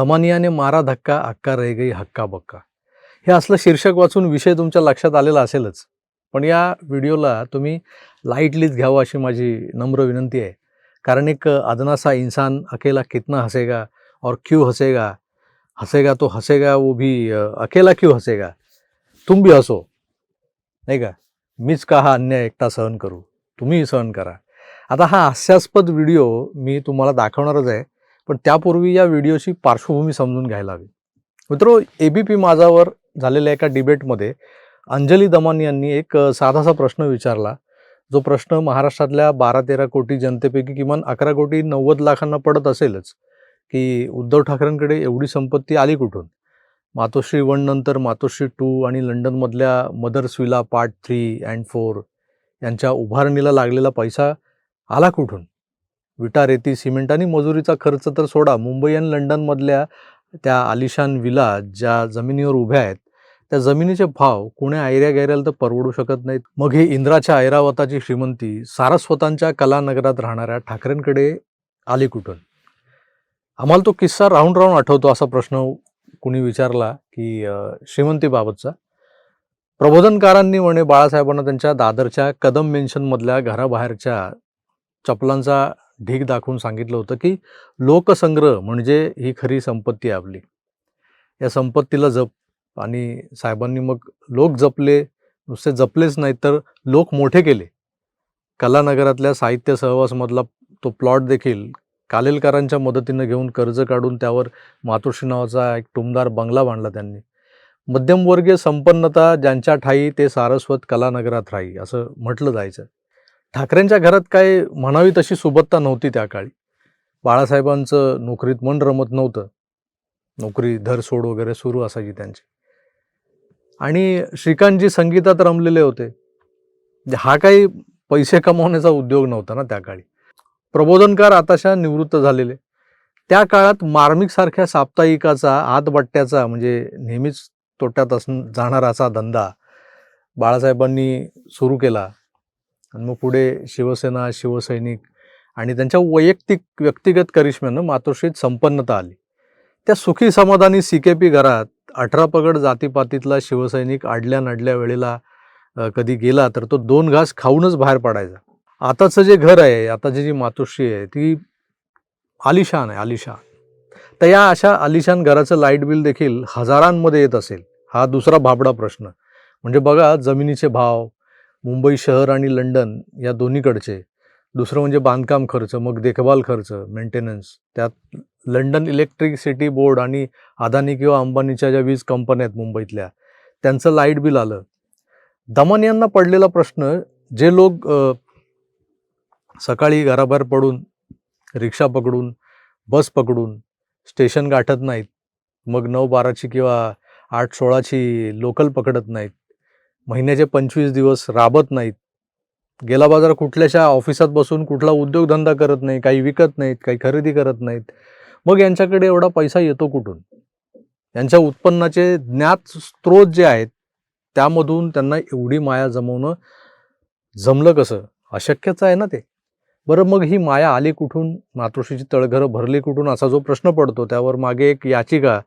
दमानियाने मारा धक्का हक्का रे गई हक्का बक्का. हे असलं शीर्षक वाचून विषय तुमच्या लक्षात आलेला असेलच. पण या व्हिडिओला तुम्ही लाईटलीच घ्यावं अशी माझी नम्र विनंती आहे. कारण एक अदनासा इन्सान इंसान अकेला कितना हसेगा और क्यों हसेगा? हसेगा तो हसेगा वो भी अकेला क्यों हसेगा? तुम भी हसो. नाही का? मीच का हा अन्याय एकटा सहन करू. तुम्हीही सहन करा. आता हा हास्यास्पद व्हिडिओ मी तुम्हाला दाखवणारच आहे. पण त्यापूर्वी या व्हिडिओची पार्श्वभूमी समजून घ्यायला हवी. मित्रो ए बी पी माझावर झालेल्या एका डिबेटमध्ये अंजली दमान यांनी एक साधासा प्रश्न विचारला. जो प्रश्न महाराष्ट्रातल्या बारा तेरा कोटी जनतेपैकी किमान अकरा कोटी नव्वद लाखांना पडत असेलच की उद्धव ठाकरेंकडे एवढी संपत्ती आली कुठून? मातोश्री वन नंतर मातोश्री टू आणि लंडनमधल्या mother's villa part three and four यांच्या उभारणीला लागलेला पैसा आला कुठून? विटा रेती सिमेंट आणि मजुरीचा खर्च तर सोडा. मुंबई आणि लंडनमधल्या त्या आलिशान विला ज्या जमिनीवर उभ्या आहेत त्या जमिनीचे भाव कुण्या ऐऱ्या गायऱ्याला तर परवडू शकत नाहीत. मग ही इंद्राच्या ऐरावताची श्रीमंती सारस्वतांच्या कलानगरात राहणाऱ्या ठाकरेंकडे आली कुठून? आम्हाला तो किस्सा राहून राहून आठवतो असा प्रश्न कुणी विचारला की श्रीमंतीबाबतचा. प्रबोधनकारांनी म्हणे बाळासाहेबांना त्यांच्या दादरच्या कदम मेन्शनमधल्या घराबाहेरच्या चपलांचा ढीग दाखवून सांगितलं होतं की लोकसंग्रह म्हणजे ही खरी संपत्ती आपली. या संपत्तीला जप आणि साहेबांनी मग लोक जपले नुसते जपलेच नाही तर लोक मोठे केले. कलानगरातल्या साहित्य सहवासमधला तो प्लॉट देखील कालेलकरांच्या मदतीनं घेऊन कर्ज काढून त्यावर मातोश्री नावाचा एक टुमदार बंगला बांधला त्यांनी. मध्यमवर्गीय संपन्नता ज्यांच्या ठाई ते सारस्वत कलानगरात राही असं म्हटलं जायचं. ठाकरेंच्या घरात काय म्हणावी तशी सुबत्ता नव्हती त्या काळी. बाळासाहेबांचं नोकरीत मन रमत नव्हतं. नोकरी धर सोड वगैरे सुरू असायची त्यांची. आणि श्रीकांतजी संगीतात रमलेले होते. म्हणजे हा काही पैसे कमावण्याचा उद्योग नव्हता ना त्या काळी. प्रबोधनकार आताशा निवृत्त झालेले. त्या काळात मार्मिक सारख्या साप्ताहिकाचा आतबट्ट्याचा म्हणजे नेहमीच तोट्यात असं जाणारा असा धंदा बाळासाहेबांनी सुरू केला. आणि मग पुढे शिवसेना शिवसैनिक आणि त्यांच्या वैयक्तिक व्यक्तिगत करिश्म्यानं मातोश्रीत संपन्नता आली. त्या सुखी समाधानी सी के पी घरात अठरा पगड जातीपातीतला शिवसैनिक आडल्या नडल्या वेळेला कधी गेला तर तो दोन घास खाऊनच बाहेर पडायचा. आताचं जे घर आहे आताची जी मातोश्री आहे ती आलिशान आहे आलिशान. तर या अशा आलिशान घराचं लाइट बिल देखील हजारांमध्ये येत असेल. हा दुसरा भाबडा प्रश्न. म्हणजे बघा जमिनीचे भाव मुंबई शहर आणि लंडन या दोन्हीकडचे. दुसरं म्हणजे बांधकाम खर्च मग देखभाल खर्च मेंटेनन्स त्यात लंडन इलेक्ट्रिसिटी बोर्ड आणि अदानी किंवा अंबानीच्या ज्या वीज कंपन्या आहेत मुंबईतल्या त्यांचं लाइट बिल आलं. दमन यांना पडलेला प्रश्न जे लोक सकाळी घराबाहेर पडून रिक्षा पकडून बस पकडून स्टेशन गाठत नाहीत मग नऊ बाराची किंवा आठ सोळाची लोकल पकडत नाहीत महिन्याचे पंचवीस दिवस राबत नाहीत. गेला बाजार कुठल्याशा ऑफिसात बसून कुठला उद्योगधंदा करत नाही काही विकत नाहीत काही खरेदी करत नाहीत. मग यांच्याकडे एवढा पैसा येतो कुठून? यांच्या उत्पन्नाचे ज्ञात स्त्रोत जे आहेत त्यामधून त्यांना एवढी माया जमवणं जमलं कसं? अशक्यच आहे ना ते. बरं मग ही माया आली कुठून? मातृशीची तळघरं भरली कुठून? असा जो प्रश्न पडतो त्यावर मागे एक याचिका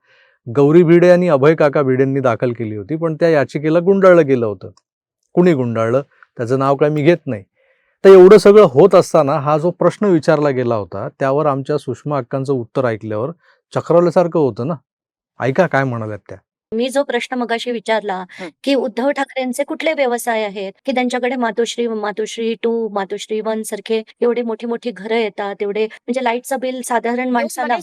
गौरी भिडे आणि अभय काका भिडेंनी दाखल केली होती पण त्या याचिकेला गुंडाळलं गेलं होतं. कुणी गुंडाळलं? त्याचं नाव काय मी घेत नाही. तर एवढं सगळं होत असताना हा जो प्रश्न विचारला गेला होता त्यावर आमच्या सुषमा अक्कांचं उत्तर ऐकल्यावर चक्रवल्यासारखं होतं ना? ऐका काय म्हणाल्यात त्या. मी जो प्रश्न मगाशी विचारला. की उद्धव ठाकरेंचे कुठले व्यवसाय आहेत? की त्यांच्याकडे मातोश्री मातोश्री टू मातोश्री वन सारखे एवढे मोठी मोठी घरं येतात एवढे म्हणजे लाईटचं बिल साधारण माणसाला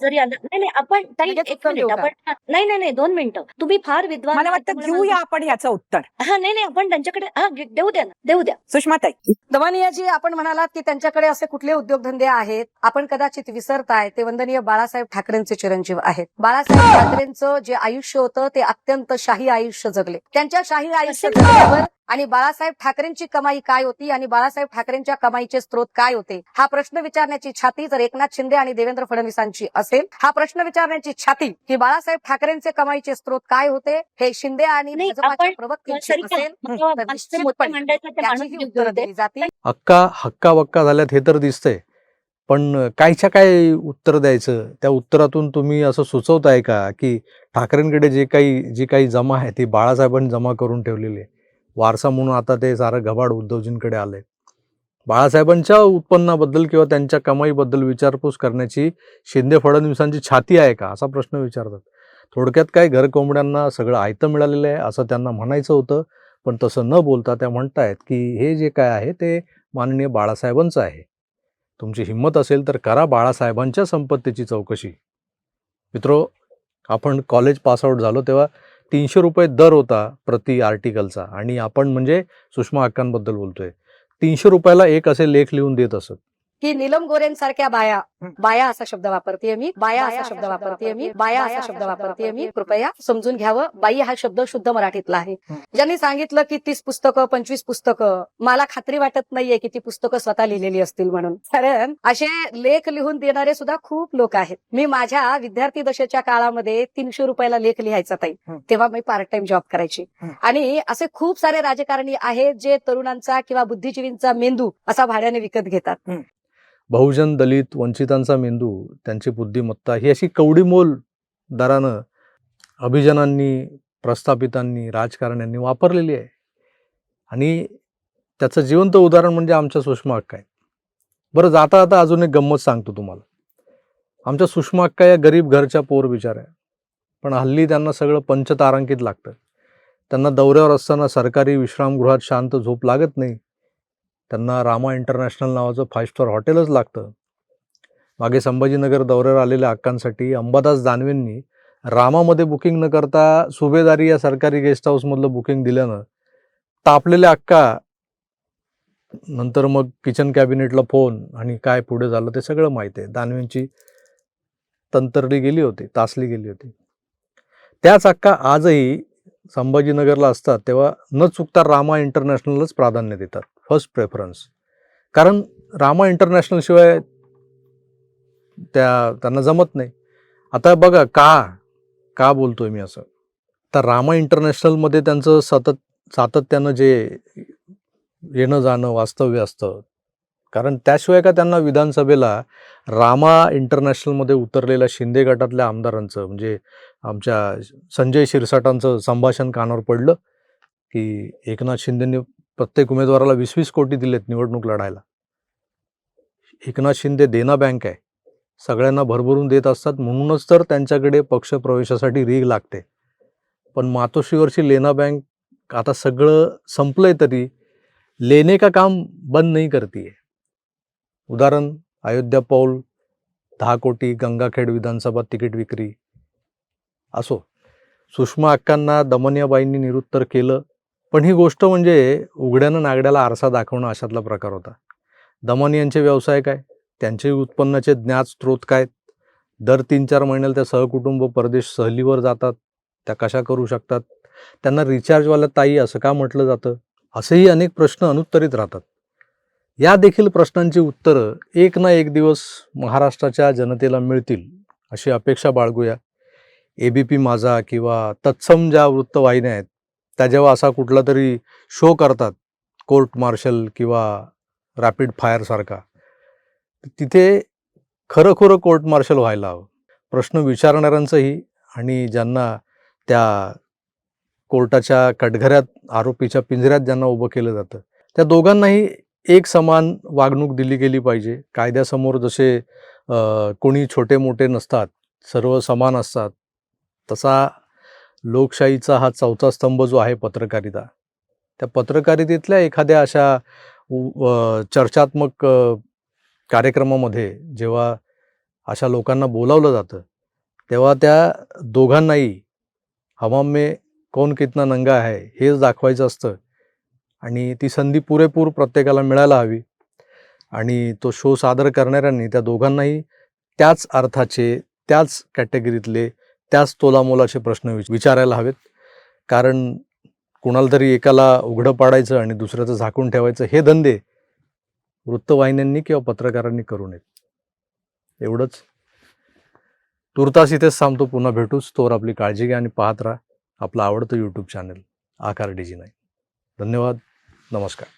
जरी आलं नाही नाही आपण ताई एक मिनिट? आपण नाही नाही नाही दोन मिनिटं. तुम्ही फार विद्वान मला वाटतं घेऊया आपण याचं उत्तर. हा नाही नाही आपण त्यांच्याकडे हा देऊ द्या ना देऊ द्या. सुषमाताई. दवानियाजी आपण म्हणालात की त्यांच्याकडे असे कुठले उद्योगधंदे आहेत? आपण कदाचित विसरताय ते वंदनीय बाळासाहेब ठाकरेंचे चिरंजीव आहेत. बाळासाहेब ठाकरेंचं जे आयुष्य होतं ते अत्यंत शाही आयुष्य जगले. त्यांच्या शाही आयुष्य आणि बाळासाहेब ठाकरेंची कमाई काय होती आणि बाळासाहेब ठाकरेंच्या कमाईचे स्रोत काय होते? हा प्रश्न विचारण्याची छाती जर एकनाथ शिंदे आणि देवेंद्र फडणवीसांची असेल हा प्रश्न विचारण्याची छाती की बाळासाहेब ठाकरेंचे कमाईचे स्रोत काय होते? हे शिंदे आणि भाजपाच्या आपण- प्रवक्त्यांची असेल तर हक्का हक्का बक्का झाल्यात हे तर दिसतंय. पण कायच्या काय उत्तर द्यायचं त्या उत्तरातून तुम्ही असं सुचवताय का की ठाकरेंकडे जे काही जी काही जमा आहे ती बाळासाहेबांनी जमा करून ठेवलेली आहे? वारसा म्हणून आता ते सारं घबाड उद्धवजींकडे आले बाळासाहेबांच्या उत्पन्नाबद्दल किंवा त्यांच्या कमाईबद्दल विचारपूस करण्याची शिंदे फडणवीसांची छाती आहे का? असा प्रश्न विचारतात. थोडक्यात काय घरकोंबड्यांना सगळं आयतं मिळालेलं आहे असं त्यांना म्हणायचं होतं पण तसं न बोलता त्या म्हणतायत की हे जे काय आहे ते माननीय बाळासाहेबांचं आहे. तुमची हिंमत असेल तर करा बाळासाहेबांच्या संपत्तीची चौकशी. मित्रो आपण कॉलेज पासआउट झालो तेव्हा तीनशे रुपये दर होता प्रति आर्टिकलचा आणि आपण म्हणजे सुषमा अक्कांबद्दल बोलतोय. तीनशे रुपयाला एक असे लेख लिहून देत असत. की नीलम गोरेंसारख्या बाया बाया असा शब्द वापरते मी बाया असा शब्द वापरते मी बाया असा शब्द वापरते मी. कृपया समजून घ्यावं. बाई हा शब्द शुद्ध मराठीतला आहे. ज्यांनी सांगितलं की तीस पुस्तकं पंचवीस पुस्तकं मला खात्री वाटत नाहीये की ती पुस्तकं स्वतः लिहिलेली असतील म्हणून. कारण असे लेख लिहून देणारे सुद्धा खूप लोक आहेत. मी माझ्या विद्यार्थी दशेच्या काळामध्ये तीनशे रुपयाला लेख लिहायचा ताई. तेव्हा मी पार्ट टाइम जॉब करायची आणि असे खूप सारे राजकारणी आहेत जे तरुणांचा किंवा बुद्धिजीवींचा मेंदू असा भाड्याने विकत घेतात. बहुजन दलित वंचितांचा मेंदू त्यांची बुद्धिमत्ता ही अशी कवडीमोल दरानं अभिजनांनी प्रस्थापितांनी राजकारण्यांनी वापरलेली आहे. आणि त्याचं जिवंत उदाहरण म्हणजे आमच्या सुषमा अक्का आहेत बरं जाता आता अजून एक गंमत सांगतो तुम्हाला. आमच्या सुषमा अक्का या गरीब घरच्या पोर बिचार आहे. पण हल्ली त्यांना सगळं पंचतारांकित लागतं. त्यांना दौऱ्यावर असताना सरकारी विश्रामगृहात शांत झोप लागत नाही. त्यांना रामा इंटरनॅशनल नावाचं फाईव्ह स्टार हॉटेलच लागतं. मागे संभाजीनगर दौऱ्यावर आलेल्या अक्कांसाठी अंबादास दानवेंनी रामामध्ये बुकिंग न करता सुभेदारी या सरकारी गेस्ट हाऊसमधलं बुकिंग दिल्यानं तापलेल्या अक्का नंतर मग किचन कॅबिनेटला फोन आणि काय पुढे झालं ते सगळं माहिती आहे. दानवेंची तंतरली गेली होती तासली गेली होती. त्याच अक्का आजही संभाजीनगरला असतात तेव्हा न चुकता रामा इंटरनॅशनलच प्राधान्य देतात. फर्स्ट प्रेफरन्स कारण रामा इंटरनॅशनलशिवाय त्या त्यांना जमत नाही. आता बघा का का बोलतोय मी असं? तर रामा इंटरनॅशनलमध्ये त्यांचं सतत सातत्यानं जे येणं जाणं वास्तव्य असतं कारण त्याशिवाय का त्यांना विधानसभेला रामा इंटरनॅशनलमध्ये उतरलेल्या शिंदे गटातल्या आमदारांचं म्हणजे आमच्या संजय शिरसाटांचं संभाषण कानावर पडलं की एकनाथ शिंदेंनी प्रत्येक उमेदवाराला वीस वीस कोटी दिलेत निवडणूक लढायला. एकनाथ शिंदे देना बँक आहे. सगळ्यांना भरभरून देत असतात. म्हणूनच तर त्यांच्याकडे पक्षप्रवेशासाठी रीग लागते. पण मातोश्रीवरची लेना बँक आता सगळं संपलंय तरी लेने का काम बंद नाही करते उदाहरण अयोध्या पौल दहा कोटी गंगाखेड विधानसभा तिकीट विक्री. असो सुषमा अक्कांना दमनियाबाईंनी निरुत्तर केलं पण ही गोष्ट म्हणजे उघड्यानं नागड्याला आरसा दाखवणं अशातला प्रकार होता. दमनियांचे व्यवसाय काय? त्यांचे उत्पन्नाचे ज्ञात स्रोत काय? दर तीन चार महिन्याला त्या सहकुटुंब परदेश सहलीवर जातात त्या कशा करू शकतात? त्यांना रिचार्जवाल्या ताई असं का म्हटलं जातं? असेही अनेक प्रश्न अनुत्तरित राहतात. या देखील प्रश्नांची उत्तरं एक ना एक दिवस महाराष्ट्राच्या जनतेला मिळतील अशी अपेक्षा बाळगूया. ए बी पी माझा किंवा तत्सम ज्या वृत्तवाहिन्या आहेत त्या जेव्हा असा कुठला तरी शो करतात कोर्ट मार्शल किंवा रॅपिड फायरसारखा तिथे खरं कोर्ट मार्शल व्हायला हवं. प्रश्न विचारणाऱ्यांचंही आणि ज्यांना त्या कोर्टाच्या कटघऱ्यात आरोपीच्या पिंजऱ्यात ज्यांना उभं केलं जातं त्या दोघांनाही एक समान वागणूक दिली गेली पाहिजे. कायद्यासमोर जसे कोणी छोटे मोठे नसतात सर्व समान असतात तसा लोकशाहीचा हा चौथा स्तंभ जो आहे पत्रकारिता. त्या पत्रकारितेतल्या एखाद्या अशा चर्चात्मक कार्यक्रमामध्ये जेव्हा अशा लोकांना बोलावलं जातं तेव्हा त्या दोघांनाही हमाम मे कोण कितना नंगा आहे हेच दाखवायचं असतं. आणि ती संधी पुरेपूर प्रत्येकाला मिळायला हवी. आणि तो शो सादर करणाऱ्यांनी त्या दोघांनाही त्याच अर्थाचे त्याच कॅटेगरीतले त्याच तोलामोलाचे प्रश्न विच विचारायला हवेत. कारण कुणाला तरी एकाला उघडं पाडायचं आणि दुसऱ्याचं झाकून ठेवायचं हे धंदे वृत्तवाहिन्यांनी किंवा पत्रकारांनी करू नयेत. एवढंच. तुर्तास इथेच थांबतो. पुन्हा भेटूच. तोवर आपली काळजी घ्या आणि पाहत राहा. आपलं आवडतं यूट्यूब चॅनल आकार डीजी नाही धन्यवाद. নমস্কার